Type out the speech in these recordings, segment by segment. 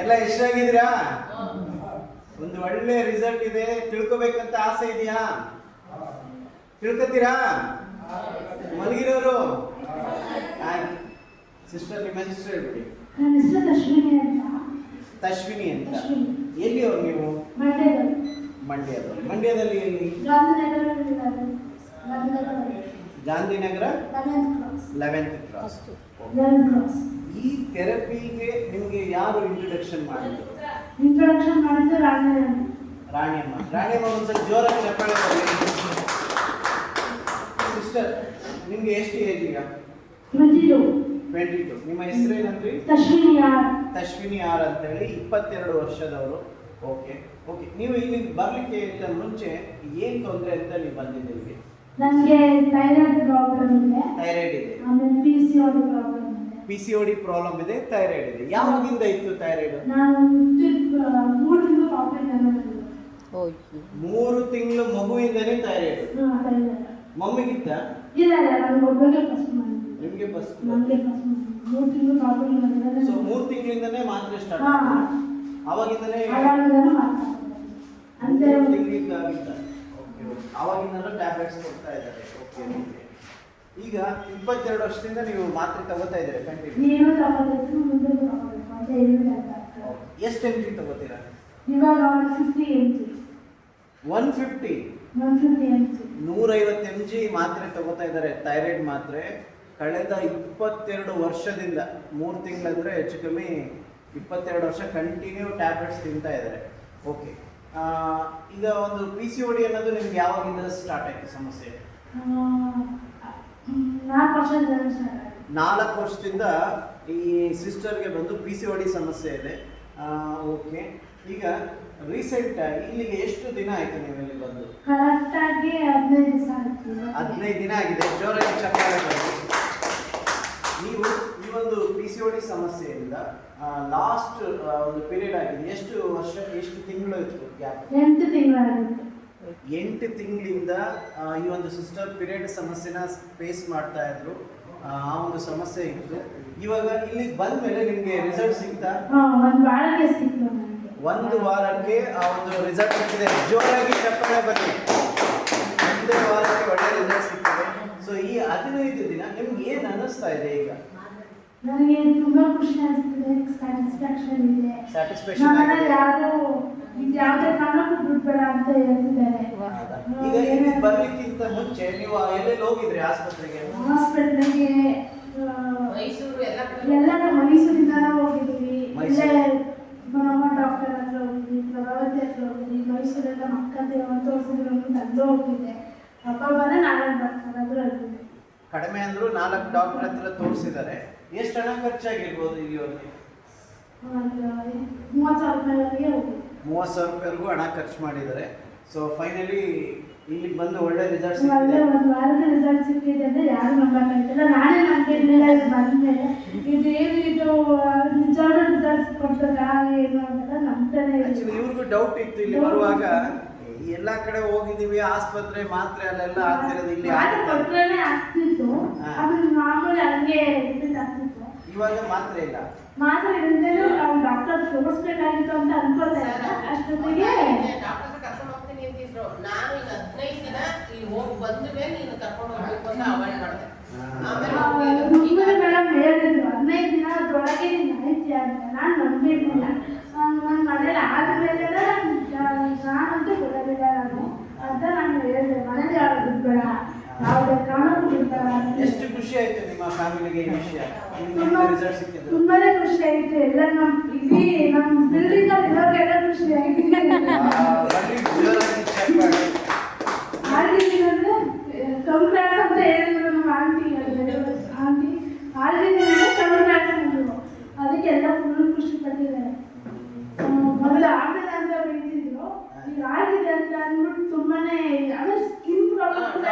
ಎಲ್ಲ ಎಷ್ಟಾಗಿದ್ದೀರಾ? ಒಂದು ಒಳ್ಳೆ ರಿಸಲ್ಟ್ ಇದೆ. ತಿಳ್ಕೊಬೇಕಂತ ಆಸೆ ಇದೆಯಾ? ತಿಳ್ಕೊತೀರಾ? ಮಲಗಿರೋರು? ಸಿಸ್ಟರ್ ನಿಮ್ಮ ಹೆಸರು ಹೇಳ್ಬಿಡಿ. ನನ್ನ ಹೆಸರು ದರ್ಶಿನಿ ಅಂತ. ತಶ್ವಿನಿ ಅಂತ. ಎಲ್ಲಿ ಅವ್ರು ನೀವು? ಮಂಡ್ಯದಲ್ಲಿ ಮಂಡ್ಯದಲ್ಲಿ ಎಲ್ಲಿ? ಗಾಂಧಿನಗರ. ಲೆವೆಂತ್ ಕ್ಲಾಸ್ ಈ ಥೆರಪಿಗೆ ನಿಮಗೆ ಯಾರು ಇಂಟ್ರೊಡಕ್ಷನ್ ಮಾಡಿದ್ರು ಇಂಟ್ರೊಡಕ್ಷನ್ ಮಾಡಿದ್ದು ರಾಣಿಯಮ್ಮ. ರಾಣಿಯಮ್ಮ. ರಾಣಿಯಮ್ಮ ಒಂದ್ಸಲ ಜೋರಾಗಿ ಚಪ್ಪಾಳೆ ಸಿಸ್ಟರ್ ನಿಮ್ಗೆ ಎಷ್ಟು ಏಜ್ ಈಗ? ಟ್ವೆಂಟಿ ಟು ಟ್ವೆಂಟಿ ಟು ನಿಮ್ಮ ಹೆಸರು ಏನಂದ್ರಿ? ದರ್ಶಿನಿ ಆರ್ ತಶ್ವಿನಿ ಆರ್ ಅಂತೇಳಿ ಇಪ್ಪತ್ತೆರಡು ವರ್ಷದವರು. ಓಕೆ ಓಕೆ ನೀವು ಇಲ್ಲಿ ಬರ್ಲಿಕ್ಕೆ ಮುಂಚೆ ಏನ್ ತೊಂದರೆ ಅಂತ ನೀವು ಬಂದಿದ್ದೀವಿ ನನಗೆ ಥೈರಾಯ್ಡ್ ಪ್ರಾಬ್ಲಮ್ ಇದೆ. ಥೈರಾಯ್ಡ್ ಇದೆ. ಆಮೇಲೆ P C O D problem P C O D problem ಇದೆ ಥೈರಾಯ್ಡ್ ಇದೆ. ಯಾವಾಗಿಂದ ಇತ್ತು ಥೈರಾಯ್ಡ್ ಮೂರು ತಿಂಗಳು ಮಗುವಿಂದನೇ ಥೈರಾಯ್ಡ್ ಮಮ್ಮಿಗಿಂತ ಥೈರಾಯ್ಡ್ ಮಮ್ಮಿಗಿತ್ತ ನಿಮ್ಗೆ ಫಸ್ಟ್ ಸೊ ಮೂರು ತಿಂಗಳಿಂದನೇ ಮಾತ್ರ ಸ್ಟಾರ್ಟ್. ಅವಾಗಿಂದನೇ ಮೂರು ತಿಂಗಳಿಗೆ ಆಗಿತ್ತ ಟ್ಯಾಬ್ಲೆಟ್ಸ್ ಕೊಡ್ತಾ ಇದ್ದಾರೆ. ಓಕೆ ಈಗ ಇಪ್ಪತ್ತೆರಡು ವರ್ಷದಿಂದ ನೀವು ಮಾತ್ರೆ ತಗೋತಾ ಇದ್ದೀರಾ ಕಂಟಿನ್ಯೂ ನೀನು ತಗೋಬೇಕು ಮುಂದೆ ತಗೋಬೇಕು ಅಂತ ಹೇಳಿದ್ರೆ ಎಷ್ಟು ಎಂ ಜಿ ತಗೋತೀರಾ? ಇವಾಗ one fifty M G one fifty one fifty M G ನೂರೈವತ್ತು ಎಂ ಜಿ ಮಾತ್ರೆ ತಗೋತಾ ಇದ್ದಾರೆ ಥೈರಾಯ್ಡ್ ಮಾತ್ರೆ. ಕಳೆದ ಇಪ್ಪತ್ತೆರಡು ವರ್ಷದಿಂದ ಮೂರು ತಿಂಗಳಂದರೆ ಹೆಚ್ಚು ಕಮ್ಮಿ ಇಪ್ಪತ್ತೆರಡು ವರ್ಷ ಕಂಟಿನ್ಯೂ ಟ್ಯಾಬ್ಲೆಟ್ಸ್ ತಿಂತಾ ಇದ್ದಾರೆ. ಓಕೆ ಈಗ ಒಂದು ಪಿ ಸಿ ಓ ಡಿ ಅನ್ನೋದು ನಿಮ್ಗೆ ಯಾವಾಗಿಂದ ಸ್ಟಾರ್ಟ್ ಆಯಿತು ಸಮಸ್ಯೆ? ನಾಲ್ಕು ವರ್ಷದಿಂದ ಈ ಸಿಸ್ಟರ್ಗೆ ಬಂದು ಪಿ ಸಿ ಒ ಡಿ ಸಮಸ್ಯೆ ಇದೆ. ಓಕೆ ಈಗ ರೀಸೆಂಟ್ ಇಲ್ಲಿಗೆ ಎಷ್ಟು ದಿನ ಆಯ್ತು ನೀವು ಇಲ್ಲಿ ಬಂದು? ಹದಿನೈದು ದಿವಸ ಆಯ್ತು. ಹದಿನೈದು ದಿನ ಆಗಿದೆ. ಜೋರಾಗಿ ಚಪ್ಪಾಳೆ. ನೀವು ಈ ಒಂದು ಪಿ ಸಿ ಒ ಡಿ ಸಮಸ್ಯೆಯಿಂದ ಲಾಸ್ಟ್ ಒಂದು ಪೀರಿಯಡ್ ಆಗಿದೆ. ಎಷ್ಟು ವರ್ಷ ಎಷ್ಟು ತಿಂಗಳು ಇತ್ತು ಗ್ಯಾಪ್ ಎಂಟು ತಿಂಗಳಾಗಿತ್ತು. ಎಂಟು ತಿಂಗಳಿಂದ ಈ ಒಂದು ಸಿಸ್ಟರ್ ಪಿರಿಯಡ್ ಸಮಸ್ಯೆನ ಫೇಸ್ ಮಾಡ್ತಾ ಇದ್ರು. ಆ ಒಂದು ಸಮಸ್ಯೆ ಇತ್ತು. ಇವಾಗ ಇಲ್ಲಿಗೆ ಬಂದ ಮೇಲೆ ನಿಮಗೆ ರಿಸಲ್ಟ್ ಸಿಗ್ತಾ? ಒಂದು ವಾರಕ್ಕೆ ಸಿಕ್ತು ನನಗೆ ಒಂದು ವಾರಕ್ಕೆ ಆ ಒಂದು ರಿಸಲ್ಟ್ ಸಿಕ್ಕಿದೆ. ಜೋರಾಗಿ ಚಪ್ಪಾಳೆ ಬನ್ನಿ. ಒಂದು ವಾರಕ್ಕೆ ಒಳ್ಳೆ ರಿಸಲ್ಟ್ ಸಿಗ್ತದೆ ಸೊ ಈ ಹದಿನೈದು ದಿನ ನಿಮ್ಗೆ ಏನು ಅನ್ನಿಸ್ತಾ ಇದೆ ಈಗ? ನನಗೆ ತುಂಬಾ ಖುಷಿ ಅನಿಸ್ತಿದೆ. ಸ್ಯಾಟಿಸ್ಫ್ಯಾಕ್ಷನ್ ಇದೆ. ಸ್ಯಾಟಿಸ್ಫ್ಯಾಕ್ಷನ್ ಯಾರು ಇದು ಯಾವುದೇ ಕಾರಣಕ್ಕೂ ಬಿಡ್ಬೇಡ ಅಂತ ಈಗ ಇಲ್ಲಿ ಬರ್ಲಿಕ್ಕಿಂತ ಮುಂಚೆ ನೀವು ಎಲ್ಲೆಲ್ಲಿ ಹೋಗಿದ್ರಿ ಆಸ್ಪತ್ರೆಗೆ? ಹಾಸ್ಪಿಟ್ಲಿಗೆ ಮೈಸೂರು ಎಲ್ಲ ಎಲ್ಲ ನಾವು ಮೈಸೂರಿಂದಾನ ಹೋಗಿದ್ವಿ ಮೈಸೂರು. ನಮ್ಮ ಡಾಕ್ಟರ್ ಹತ್ರ ಹೋಗಿದ್ವಿ ಪ್ರಭಾವತಿ ಹತ್ರ ಹೋಗಿದ್ವಿ ಮೈಸೂರೆಲ್ಲ ಮಕ್ಕಳ ತೋರಿಸಿದ್ರು ತಂದು ಹೋಗಿದ್ದೆ ಹಬ್ಬ ಬಂದ ನಾಲ್ಕು ಡಾಕ್ಟರ್ ಹತ್ರ ಹೋಗಿದ್ವಿ ಕಡಿಮೆ ಅಂದ್ರು ನಾಲ್ಕು ಡಾಕ್ಟರ್ ಹತ್ರ ತೋರಿಸಿದ್ದಾರೆ. ಎಷ್ಟು ಹಣ ಖರ್ಚಾಗಿರ್ಬೋದು ಇಲ್ಲಿವರೆಗೆ ಒಂದು ಮೂವತ್ತು ಸಾವಿರ ರೂಪಾಯಿವರೆಗೆ ಮೂವತ್ತು ಸಾವಿರ ರೂಪಾಯಿವರೆಗೂ ಹಣ ಖರ್ಚು ಮಾಡಿದ್ದಾರೆ. ಸೊ ಫೈನಲಿ ಇಲ್ಲಿಗೆ ಬಂದು ಒಳ್ಳೆ ರಿಸಲ್ಟ್ ಒಳ್ಳೆ ಸಿಕ್ಕಿದೆ. ಒಂದು ವಾರದ ರಿಸಲ್ಟ್ ಸಿಕ್ಕಿದೆ ಅಂದ್ರೆ ಯಾರು ನಂಬಕ್ಕಾಗ್ತಿಲ್ಲ ನಾನೇ ನಂಬಿರ್ಲಿಲ್ಲ ಇದು ಬಂದ್ಮೇಲೆ ಇದು ಏನು ಇದು ನಿಜವಾದ ರಿಸಲ್ಟ್ ಕೊಡ್ತದ ಏನು ಅಂತ ನಂಬ್ತಾನೆ ಇವ್ರಿಗೂ ಡೌಟ್ ಇತ್ತು. ಇಲ್ಲಿ ಬರುವಾಗ ಎಲ್ಲಾ ಕಡೆ ಹೋಗಿದೀವಿ ಆಸ್ಪತ್ರೆ ಮಾತ್ರೆ ಅಲ್ಲೆಲ್ಲ ಆಗ್ತಿರೋದು ಇಲ್ಲಿ ಕೊಟ್ರೇನೆ ಆಗ್ತಿತ್ತು. ಅದು ಮಾಮೂಲಿ ಹಂಗೆ ಆಗ್ತಿತ್ತು. ಇವಾಗ ಮಾತ್ರೆ ಇಲ್ಲ. ಮಾತ್ರ ಡಾಕ್ಟರ್ ತೋರಿಸ್ಬೇಕಾಗಿತ್ತು ಅಂತ ಅನ್ಕೋತಾ ಇಲ್ಲ ಅಷ್ಟೊತ್ತಿಗೆ ಅಂತಿದ್ರು ನಾನು ಈಗ ಹದಿನೈದು ದಿನ ಇಲ್ಲಿ ಹೋಗಿ ಬಂದ ಮೇಲೆ ನೀನು ಕರ್ಕೊಂಡು ಹೋಗ್ಬೇಕು ಅಂತ ಅವಾಯ್ಡ್ ಮಾಡಿದೆ. ಮೇಡಮ್ ಹೇಳಿದ್ರು ಹದಿನೈದು ದಿನ ಅದ್ರೊಳಗೆ ನೀನು ಆಯ್ತು ಅಂತ. ನಾನು ನಂಬಿರ್ಲಿಲ್ಲ. ನನ್ನ ಮನೇಲಿ ಆದ್ಮೇಲೆ ನಾನಂತೂ ಬಿಡಲಿಲ್ಲ ನಾನು. ಅಂತ ನಾನು ಹೇಳಿದೆ. ಮನೇಲಿ ಯಾರು ಬೇಡ ಯಾವುದೇ ಕಾರಣಕ್ಕೂ ಬಿಡ್ಬೇಡ ಅಂತ. ಎಷ್ಟು ಖುಷಿ ಆಯ್ತು ನಿಮ್ಮ ಫ್ಯಾಮಿಲಿಗೆ ಈ ವಿಷಯ? ತುಂಬಾನೇ ಖುಷಿ ಆಯ್ತು. ಎಲ್ಲ ನಮ್ ಇಡೀ ನಮ್ ಬಿಲ್ಡಿಂಗ್ ಅಲ್ಲಿ ಇರೋರ್ಗೆಲ್ಲ ಖುಷಿ ಆಯ್ತು ಆ, ಬನ್ನಿ, ಜೋರಾಗಿ ಚಪ್ಪಾಳೆ. ಆಲ್ರೆಡಿನಂದ್ರೆ ಕಂಗ್ರಾಟ್ಸ್ ಅಂತ ಹೇಳಿದ್ರು ನಮ್ಮ ಆಂಟಿ ಆಂಟಿ ಆಲ್ರೆಡಿನಂದ್ರೆ ಕಂಗ್ರಾಟ್ಸ್ ಅಂದ್ರು ಅದಕ್ಕೆ ಎಲ್ಲ ಫುಲ್ ಖುಷಿ ಪಟ್ಟಿದ್ದಾರೆ ಮೊದಲು ಆಗಿದೆ ಅಂತ ಬೈತಿದ್ರು ಈಗ ಆಗಿದೆ ಅಂತ ಅಂದ್ಬಿಟ್ಟು ತುಂಬಾನೇ ಅಂದ್ರೆ ಸ್ಕಿನ್ ಪ್ರಾಬ್ಲಮ್ ಕೂಡ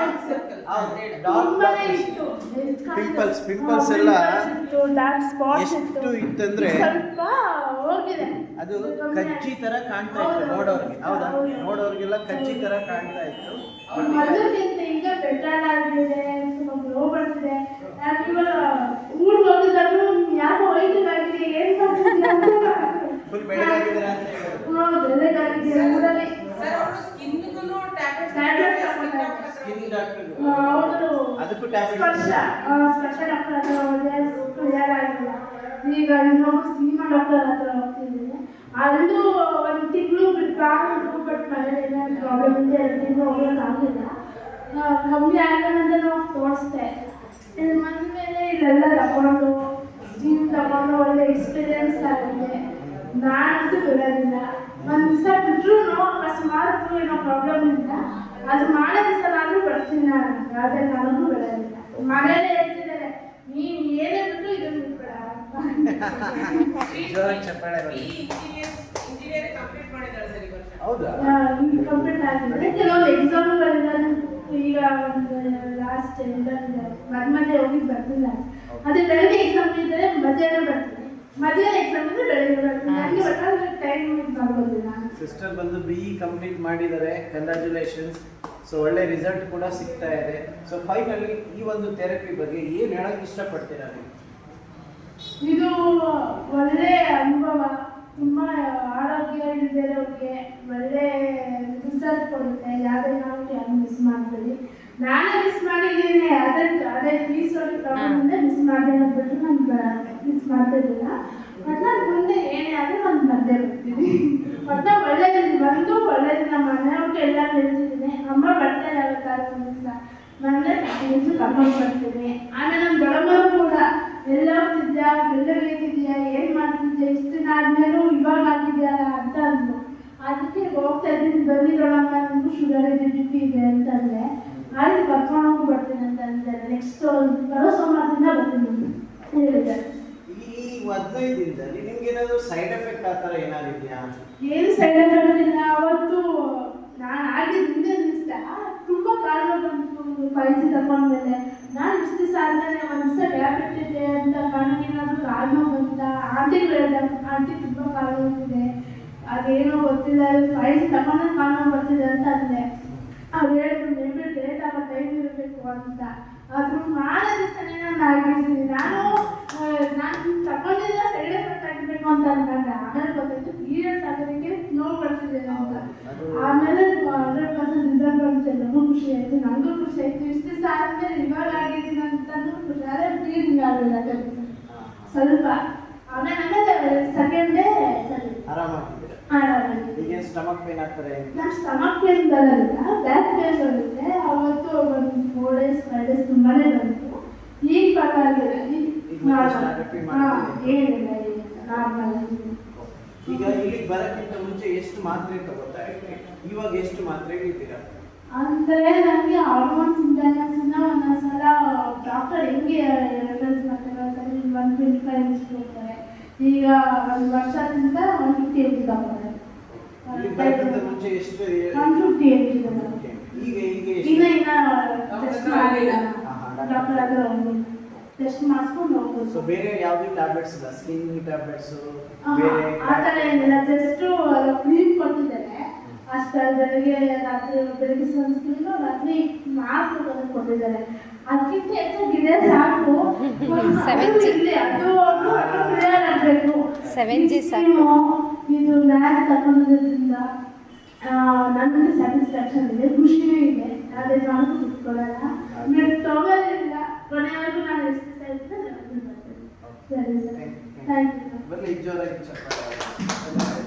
Pimples, pimples ಎಲ್ಲ ಎಷ್ಟು ಇತ್ತು. ಇತ್ತಂದ್ರೆ ಸ್ವಲ್ಪ ಹೋಗಿದೆ. ಅದು ಕಚ್ಚಿ ಕಜ್ಜಿ ತರ ಕಾಣ್ತಾ ಇತ್ತು ನೋಡೋರ್ಗೆ. ಹೌದಾ. ನೋಡೋರ್ಗೆಲ್ಲ ಕಜ್ಜಿ ತರ ಕಾಣ್ತಾ ಇತ್ತು. ಮೊದಲಿಗಿಂತ ಈಗ ಬೆಟರ್ ಆಗಿದೆ. ಬರ್ತಿದೆ ಯಾಕೆ ಇವಾಗ ಊರಿಗೆ ಹೋಗಿದ್ದಾದ್ರು ಯಾಕೋ ವೈಟ್ ಆಗಿದೆ ಏನ್ ಮಾಡ್ತಿದ್ಯಾ ಅಂತ ಫುಲ್ ಬೆಳಗಾಗಿದ್ದೀರಾ ಅಂತ ಹೇಳೋದು ಹೌದು, ಬೆಳಗಾಗಿದೆ ಊರಲ್ಲಿ. ಸರ್ ಅವರು ಸ್ಕಿನ್ಗೂ ಟ್ಯಾಬ್ಲೆಟ್ಸ್ Tablets ತಗೊಂಡ್ರೆ. ಸ್ಕಿನ್ ಡಾಕ್ಟರ್ ಅವರು ಸ್ಪರ್ಶ. ಆ, ಸ್ಪರ್ಶ ಡಾಕ್ಟರ್ ಹತ್ರ ಹೋದೆ ಕ್ಲಿಯರ್ ಆಗಿಲ್ಲ. ಈಗ ಇನ್ನೊಬ್ಬ ಸೀಮಾ ಡಾಕ್ಟರ್ ಹತ್ರ ಹೋಗ್ತಿದ್ದೀನಿ. ಅಲ್ಲೂ ಒಂದು ತಿಂಗಳು ಬಿಟ್ಟು ಬಟ್ ಮನೇಲಿ ಪ್ರಾಬ್ಲಮ್ ಇದೆ ಎರಡು ತಿಂಗಳು ಹೋಗೋಕ್ಕಾಗಲಿಲ್ಲ ಆ, ಕಮ್ಮಿ ಆಗಲ್ಲ ಅಂತ ನಾವು ತೋರಿಸ್ದೆ. ಇಲ್ಲಿ ಬಂದ ಮೇಲೆ ಇಲ್ಲೆಲ್ಲ ತಗೊಂಡು ಸ್ಟೀಮ್ ತಗೊಂಡು ಒಳ್ಳೆ ಎಕ್ಸ್ಪೀರಿಯನ್ಸ್ ಆಗಿದೆ. ನಾನಂತೂ ಬಿಡೋದಿಲ್ಲ. ಒಂದು ದಿವಸ ಬಿಟ್ಟರು ಅಕಸ್ಮಾತ್ ಏನೋ ಪ್ರಾಬ್ಲಮ್ ಇಲ್ಲ ಅದು ಮಾಡೋ ದಿವಸನಾದ್ರೂ ಬರ್ತೀನಿ ನಾನು. ಯಾವುದೇ ಕಾರಣಕ್ಕೂ ಬಿಡೋದಿಲ್ಲ ಮನೇಲೆ ಹೇಳ್ತಿದ್ದಾರೆ ನೀನು ಏನೇ ಬಿಟ್ಟು ಇದನ್ನು ಬಿಟ್ಬೇಡ. ಕಂಪ್ಲೀಟ್ ಆಗಿದೆ ಎಕ್ಸಾಮ್ಗಳಿದ್ದಾವೆ ಈಗ ಒಂದು ಲಾಸ್ಟ್ ಇದಾಗಿದೆ ಮಧ್ಯ ಮಧ್ಯೆ ಹೋಗಿ ಬರ್ತಿಲ್ಲ ಅದೇ ಬೆಳಗ್ಗೆ ಎಕ್ಸಾಮ್ ಇದ್ದರೆ ಮಧ್ಯಾಹ್ನ ಬರ್ತೀನಿ. ಸಿಸ್ಟರ್ ಬಂದು ಬಿ ಇ ಕಂಪ್ಲೀಟ್ ಮಾಡಿದ್ದಾರೆ. ಕಂಗ್ರ್ಯಾಚುಲೇಷನ್ಸ್ ಸೊ ಒಳ್ಳೆ ರಿಸಲ್ಟ್ ಕೂಡ ಸಿಗ್ತಾ ಇದೆ. ಸೊ ಫೈನಲಿ ಈ ಒಂದು ಥೆರಪಿ ಬಗ್ಗೆ ಏನು ಹೇಳಕ್ ಇಷ್ಟಪಡ್ತೀರಾ ನೀವು? ಇದು ಒಳ್ಳೆ ಅನುಭವ. ತುಂಬ ಆರೋಗ್ಯ ಇಲ್ದಿರೋರಿಗೆ ಒಳ್ಳೆ ರಿಸಲ್ಟ್ ಕೊಡುತ್ತೆ. ಯಾವುದೇ ನಾವು ಯಾರು ಮಿಸ್ ಮಾಡ್ಬೇಡಿ. ನಾನೇ ಮಿಸ್ ಮಾಡಿದ್ದೀನಿ. ಅದಕ್ಕೆ ಅದೇ ಪೀಸ್ ಪ್ರಾಬ್ಲಮಿಂದ ಮಿಸ್ ಮಾಡಿದೆ ಅಂದ್ಬಿಟ್ಟು ನಾನು ಮಿಸ್ ಮಾಡ್ತಿರ್ಲಿಲ್ಲ ಬಟ್ ನಾನು ಮುಂದೆ ಏನೇ ಆದರೂ ನಾನು ಬಂದೇ ಬರ್ತೀನಿ. ಬಟ್ ಒಳ್ಳೇದಿನ ಬಂದು ಮನೆ ಮನೆಯವ್ರಿಗೆ ಎಲ್ಲ ಹೇಳ್ತಿದ್ದೀನಿ ಅಮ್ಮ ಬರ್ತಾ ಇಲ್ಲ ದಿವಸ ಬಂದರೆ ಪ್ರತಿನಿತ್ಯ ಕರ್ಕೊಂಡು ಬರ್ತೀನಿ. ಆಮೇಲೆ ನಮ್ಮ ದೊಡ್ಡಮ್ಮ ಕೂಡ ಎಲ್ಲ ಹೋಗ್ತಿದ್ಯಾ? ಬೆಳ್ಳಗಿದ್ಯಾ ಏನು ಮಾಡ್ತಿದ್ಯಾ? ಇಷ್ಟು ದಿನ ಆದ್ಮೇಲೂ ಇವಾಗ ಆಗಿದೆಯಲ್ಲ ಅಂತ ಅಂದ್ರು ಅದಕ್ಕೆ ಹೋಗ್ತಾ ಇದ್ದೀನಿ. ಬನ್ನಿ ದೊಡ್ಡಮ್ಮ ನಿಮಗೂ ಶುಗರ್ ಇದೆ ಬಿ ಪಿ ಇದೆ ಅಂತಂದ್ರೆ ಅಲ್ಲಿ ಕರ್ಕೊಂಡು ಹೋಗಿ ಬರ್ತೀನಿ ಅಂತ ಅಂದ್ರೆ ನೆಕ್ಸ್ಟ್ ಬರೋ ಸೋಮವಾರದಿಂದ ಬರ್ತೀನಿ ಹೇಳಿದ್ದಾರೆ. ಈ ನಿಮ್ಗೆ ಏನಾದ್ರು ಸೈಡ್ ಎಫೆಕ್ಟ್ ಆ ಥರ ಏನು ಸೈಡ್ ಎಫೆಕ್ಟ್ ಇಲ್ಲ ಅವತ್ತು ನಾನು ಆಗಿದ್ದು ಹಿಂದೆ ದಿವಸ ತುಂಬ ಕಾರಣ ಬಂತು ಜಿ ತಗೊಂಡ್ಮೇಲೆ ನಾನು ಇಷ್ಟು ದಿವಸ ಆದ್ಮೇಲೆ ಒಂದು ದಿವಸ ಇದೆ ಅಂತ ಕಣ್ಣಿಗೆ ಏನಾದರೂ ಕಾರಣ ಬಂತ? ಆಂಟಿಗಳು ಹೇಳಿದ ಆಂಟಿ ತುಂಬ ಕಾರಣ ಬಂದಿದೆ. ಅದೇನೋ ಗೊತ್ತಿಲ್ಲ. ಜಿ ತಗೊಂಡ್ರೆ ಕಾರಣ ಬರ್ತಿದೆ ಅಂತ ಅಂದೆ. ಅವ್ರು ಹೇಳಿದ್ರು ಅಂತ. ಆದ್ರೂ ಮಾಡೋ ದಿವಸನೇ ನಾನು ಆಗಿದ್ದೀನಿ ನಾನು ನಾನು ತಗೊಂಡಿಲ್ಲ ಸೈಡ್ ಎಫೆಕ್ಟ್ ಆಗಬೇಕು ಅಂತ ಅನ್ಕೊಂಡೆ ಆಮೇಲೆ ಗೊತ್ತಾಯ್ತು ಸೀರಿಯಸ್ ಆಗೋದಕ್ಕೆ ನೋವು ಬರ್ತಿದೆ ಅಂತ. ಆಮೇಲೆ ಹಂಡ್ರೆಡ್ ಪರ್ಸೆಂಟ್ ರಿಸಲ್ಟ್ ಬಂತು ಎಲ್ಲರಿಗೂ ಖುಷಿ ಆಯ್ತು ನನಗೂ ಖುಷಿ ಆಯ್ತು. ಇಷ್ಟು ದಿವಸ ಆದ್ಮೇಲೆ ಇವಾಗ ಆಗಿದ್ದೀನಿ ಅಂತಂದು ಖುಷಿ ಫೀಲಿಂಗ್ ಆಗಲಿಲ್ಲ ಸ್ವಲ್ಪ, ಆಮೇಲೆ ಸ್ಟಮಕ್ ಪೇನ್ ಆಗ್ತದೆ. ನಾನು ಸ್ಟಮಕ್ ಪೇನ್ ಬರಲಿಲ್ಲ ಬ್ಯಾಕ್ ಪೇನ್ ಬರುತ್ತೆ. ಅವತ್ತು ಒಂದು ಫೋರ್ ಡೇಸ್ ಫೈವ್ ಡೇಸ್ ತುಂಬಾನೇ ಬಂತು. ಈಗ ಪರವಾಗಿಲ್ಲ? ಏನಿಲ್ಲ ನಾರ್ಮಲ್ ಈಗ ಇಲ್ಲಿಗೆ ಬರೋಕ್ಕಿಂತ ಮುಂಚೆ ಎಷ್ಟು ಮಾತ್ರೆ ತಗೋತಾ ಇದ್ರಿ? ಇವಾಗ ಎಷ್ಟು ಮಾತ್ರೆ ಇದ್ದೀರಾ ಅಂದ್ರೆ ನನಗೆ ಹಾರ್ಮೋನ್ಸ್ ಇಂಬ್ಯಾಲೆನ್ಸ್ನ ಒಂದೊಂದ್ಸಲ ಡಾಕ್ಟರ್ ಹೆಂಗೆ ರೆಫರೆನ್ಸ್ ಮಾಡ್ತಾರೆ ಒಂದ್ಸಲ ಒನ್ ಟ್ವೆಂಟಿ ಫೈವ್ ಇಂಚ್ ಹೋಗ್ತಾರೆ. ಈಗ ಒಂದು ವರ್ಷದಿಂದ ಒನ್ ಫಿಫ್ಟಿ ಇಂಚ್ ತಗೋತಾರೆ ಇಲ್ಲಿಗೆ ಬರೋಕ್ಕಿಂತ ಮುಂಚೆ ಎಷ್ಟು ಒನ್ ಫಿಫ್ಟಿ ಏಜ್ ಈಗ ಈಗ ಇನ್ನ ಎಷ್ಟು? ಇನ್ನ ಟೆಸ್ಟ್ ಮಾಡಿಲ್ಲ ಹಾ, ಹಾ, ಡಾಕ್ಟರ್. ಟೆಸ್ಟ್ ಮಾಡಿಸ್ಕೊಂಡು ಹೋಗ್ಬೋದು ಸೊ ಬೇರೆ ಯಾವುದೇ ಟ್ಯಾಬ್ಲೆಟ್ಸ್ ಇಲ್ಲ? ಸ್ಕಿನ್ ಟ್ಯಾಬ್ಲೆಟ್ಸ್ ಆಹಾ, ಬೇರೆ ಆ ಥರ ಏನಿಲ್ಲ. ಜಸ್ಟ್ ಕ್ರೀಮ್ ಕೊಟ್ಟಿದ್ದಾರೆ ಅಷ್ಟೇ ಬೆಳಗ್ಗೆ ರಾತ್ರಿ ಬೆಳಗ್ಗೆ ಸನ್ಸ್ಕ್ರೀನು ರಾತ್ರಿ ನಾಲ್ಕು ತಂದು ಕೊಟ್ಟಿದ್ದಾರೆ ಅದಕ್ಕಿಂತ ಹೆಚ್ಚಾಗಿದೆ ಸಾಕು. Seven G. ಇಲ್ಲಿ ಅದು ಅದು ಅದು ಕ್ಲಿಯರ್ ಆಗಬೇಕು. Seven G ಸಾಕು. ಇದು ನನಗೆ ಸ್ಯಾಟಿಸ್ಫ್ಯಾಕ್ಷನ್ ಇದೆ ಖುಷಿನೂ ಇದೆ. ಅದೇ ನಾನು ಕುತ್ಕೊಳ್ಳಲ್ಲ ನೀವು ತಗೋಲಿಲ್ಲ ಕೊನೆಯವರೆಗೂ ನಾನು ಎಷ್ಟು ದಿವಸ ಇರ್ತೇನೆ ನಾನು ಬರ್ತೀನಿ. ಸರಿ ಸರ್. ಥ್ಯಾಂಕ್ ಯು ಬರ್ಲಿ ಜೋರಾಗಿ ಚಪ್ಪಾಳೆ.